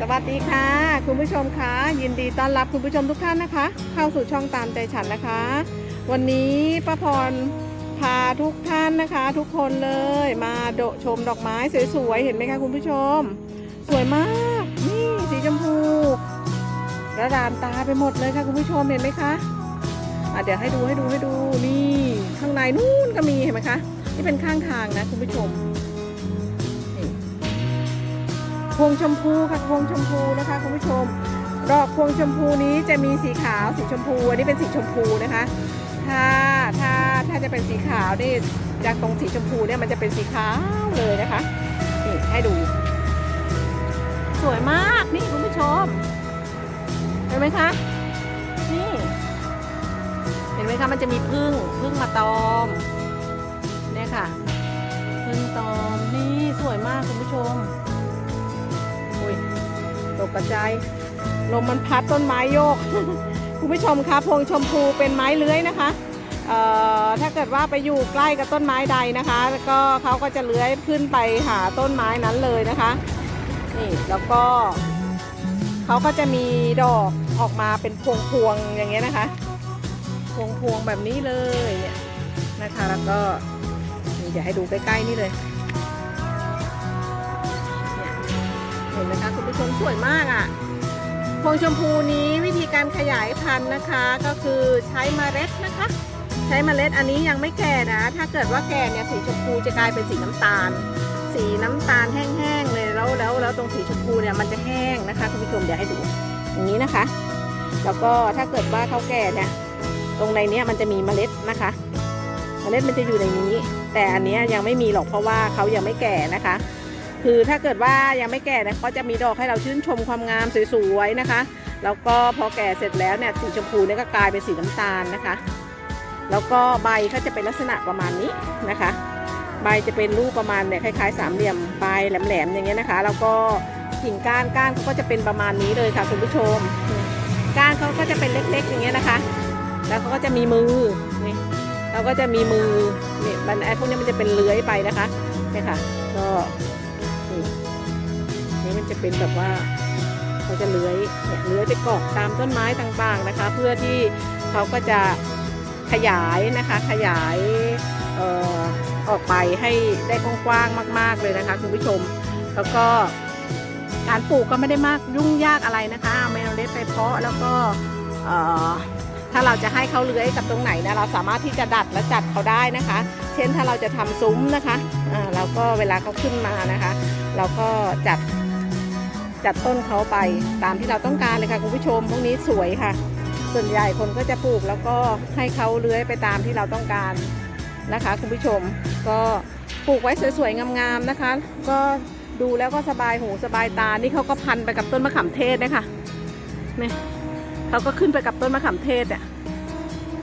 สวัสดีค่ะ คุณผู้ชมคะยินดีต้อนรับคุณผู้ชมทุกท่านนะคะ เข้าสู่ช่องตามใจฉันนะคะ วันนี้ป้าพรพาทุกท่านนะคะ ทุกคนเลยมาโดชมดอกไม้สวยๆเห็นไหมคะคุณผู้ชม สวยมากนี่สีชมพูระดานตาไปหมดเลยค่ะคุณผู้ชมเห็นไหมคะอะเดี๋ยวให้ดูให้ดูให้ดูนี่ ข้างในนู่นก็มีเห็นไหมคะที่เป็นข้างทางนะคุณผู้ชม พวงชมพูค่ะพวงชมพูนะคะคุณผู้ชม ดอกพวงชมพูนี้จะมีสีขาวสีชมพูอันนี้เป็นสีชมพูนะคะ ถ้าถ้าถ้าจะเป็นสีขาวนี่จากตรงสีชมพูเนี่ยมันจะเป็นสีขาวเลยนะคะนี่ให้ดู สวยมากนี่คุณผู้ชม เห็นไหมคะนี่เห็นไหมคะมันจะมีพึ่งพึ่งมาตอมเนี่ยค่ะ ตกกระจายลมมันพัดต้นไม้โยก คุณผู้ชมคะพวงชมพูเป็นไม้เลื้อยนะคะถ้าเกิดว่าไปอยู่ใกล้กับต้นไม้ใดนะคะ แล้วก็เขาก็จะเลื้อยขึ้นไปหาต้นไม้นั้นเลยนะคะนี่แล้วก็เขาก็จะมีดอกออกมาเป็นพวงพวงๆอย่างเงี้ยนะคะ พวงพวงๆแบบนี้เลยเนี่ยนะคะแล้วก็นี่เดี๋ยวให้ดูใกล้ๆนี่เลย สวยมากอะ่ะพวงชมพูนี้วิธีการขยายพันธุ์นะคะ ก็คือใช้เมล็ดนะคะ ใช้เมล็ดอันนี้ยังไม่แก่นะ ถ้าเกิดว่าแก่เนี่ยสีชมพูจะกลายเป็นสีน้ำตาล สีน้ำตาลแห้งๆเลยแล้วแล้วแล้วตรงสีชมพูเนี่ยมันจะแห้งนะคะคุณผู้ชมเดี๋ยวให้ดูอย่างนี้นะคะ แล้วก็ถ้าเกิดว่าเขาแก่เนี่ยตรงในนี้มันจะมีเมล็ดนะคะเมล็ดมันจะอยู่ในนี้ แต่อันนี้ยังไม่มีหรอกเพราะว่าเขายังไม่แก่นะคะ คือถ้าเกิดว่ายังไม่แก่นะเขาจะมีดอกให้เราชื่นชมความงามสวยๆนะคะแล้วก็พอแก่เสร็จแล้วเนี่ยสีชมพูเนี่ยก็กลายเป็นสีน้ำตาลนะคะ แล้วก็ใบเขาจะเป็นลักษณะประมาณนี้นะคะ ใบจะเป็นรูปประมาณเนี่ยคล้ายๆสามเหลี่ยมใบแหลมๆอย่างเงี้ยนะคะ แล้วก็กิ่งก้านก้านเขาก็จะเป็นประมาณนี้เลยค่ะคุณผู้ชม ก้านเขาก็จะเป็นเล็กๆอย่างเงี้ยนะคะ แล้วเขาก็จะมีมือนี่เขาก็จะมีมือเนี่ยมันไอ้พวกนี้มันจะเป็นเลื้อยไปนะคะเนี่ยค่ะ ก็ จะเป็นแบบว่าเขาจะเลื้อยเนี่ยเลื้อยไปเกาะตามต้นไม้ต่างๆนะคะ เพื่อที่เขาก็จะขยายนะคะขยายออออกไปให้ได้กว้างๆมาก ๆเลยนะคะคุณผู้ชม แล้วก็การปลูกก็ไม่ได้มากยุ่งยากอะไรนะคะเอาเมล็ดไปเพาะแล้วก็ถ้าเราจะให้เขาเลื้อยกับตรงไหนนะเราสามารถที่จะดัดและจัดเขาได้นะคะ เช่นถ้าเราจะทำซุ้มนะคะเราก็เวลาเขาขึ้นมานะคะ เราก็จัด จัดต้นเขาไปตามที่เราต้องการเลยค่ะคุณผู้ชมพวกนี้สวยค่ะ ส่วนใหญ่คนก็จะปลูกแล้วก็ให้เขาเลื้อยไปตามที่เราต้องการนะคะ คุณผู้ชมก็ปลูกไว้สวยๆงามๆนะคะ ก็ดูแล้วก็สบายหูสบายตานี่เขาก็พันไปกับต้นมะขามเทศนะคะนี่เขาก็ขึ้นไปกับต้นมะขามเทศอะ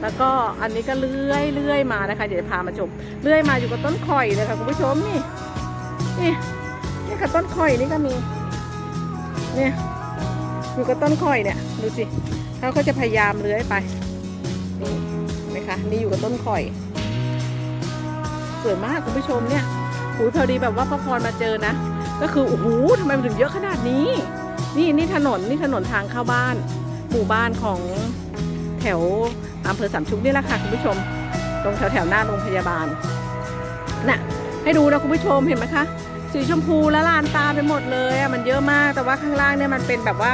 แล้วก็อันนี้ก็เลื่อยเลื่อยมานะคะเดี๋ยวจะพามาชมเลื่อยมาอยู่กับต้นข่อยเลยค่ะคุณผู้ชมนี่นี่นี่กับต้นข่อยนี่ก็มี เนี่ยอยู่กับต้นข่อยเนี่ยดูสิเขาก็จะพยายามเลื้อยไปนี่นไหมคะนี่อยู่กับต้นข่อย สวยมากคุณผู้ชมเนี่ยหูยพอดีแบบว่าพระพรมาเจอนะ ก็คือโอ้โหทำไมมันถึงเยอะขนาดนี้ นี่นี่ถนนนี่ถนนทางเข้าบ้านหมู่บ้านของแถวอำเภอสามชุกนี่แหละค่ะคุณผู้ชม ตรงแถวแถวหน้าโรงพยาบาลน่ะให้ดูนะคุณผู้ชมเห็นไหมคะ สีชมพูและลานตาไปหมดเลยอะมันเยอะมากแต่ว่าข้างล่างเนี่ยมันเป็นแบบว่า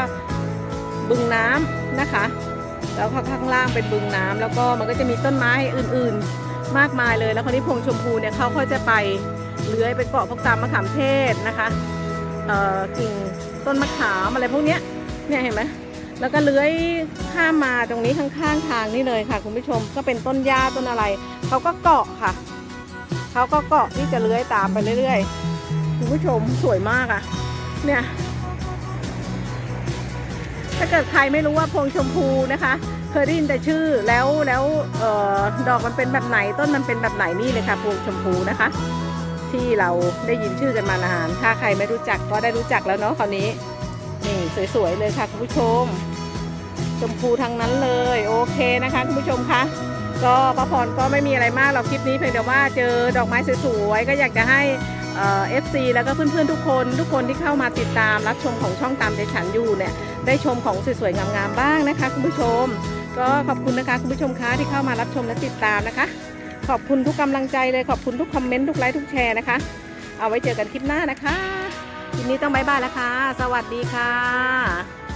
บึงน้ำนะคะ แล้วข้างล่างเป็นบึงน้ำแล้วก็มันก็จะมีต้นไม้อื่นๆมากมายเลย แล้วคนนี้พงชมพูเนี่ยเขาก็จะไปเลื้อยไปเกาะพวกตามมะขามเทศนะคะเอ่อกิ่งต้นมะขามอะไรพวกเนี้ยเนี่ยเห็นไหมแล้วก็เลื้อยข้ามมาตรงนี้ข้างๆทางนี่เลยค่ะ คุณผู้ชมก็เป็นต้นหญ้าต้นอะไรเขาก็เกาะค่ะเขาก็เกาะที่จะเลื้อยตามไปเรื่อยๆ คุณผู้ชมสวยมากอะ่ะ เนี่ย ถ้าเกิดใครไม่รู้ว่าพวงชมพูนะคะ เคยได้ยินแต่ชื่อแล้วแล้วออดอกมันเป็นแบบไหนต้นมันเป็นแบบไหนนี่เลยค่ะพวงชมพูนะคะ ที่เราได้ยินชื่อกันมานานถ้าใครไม่รู้จักก็ได้รู้จักแล้วเนาะคราวนี้นี่สวยๆเลยค่ะคุณผู้ชม ชมพูทั้งนั้นเลยโอเคนะคะคุณผู้ชมคะก็ป้าพรก็ไม่มีอะไรมากเราคลิปนี้เพียงแต่ว่าเจอดอกไม้สวยๆก็อยากจะให้ เอฟซีแล้วก็เพื่อนๆทุกคน ทุกคนที่เข้ามาติดตามรับชมของช่องตามใจฉันอยู่เนี่ยได้ชมของสวยๆงามๆบ้างนะคะ คุณผู้ชม ก็ขอบคุณนะคะคุณผู้ชมคะที่เข้ามารับชมและติดตามนะคะ ขอบคุณทุกกำลังใจเลยขอบคุณทุกคอมเมนต์ทุกไลค์ทุกแชร์นะคะ เอาไว้เจอกันคลิปหน้านะคะทีนี้ต้องบายบายแล้วค่ะ สวัสดีค่ะ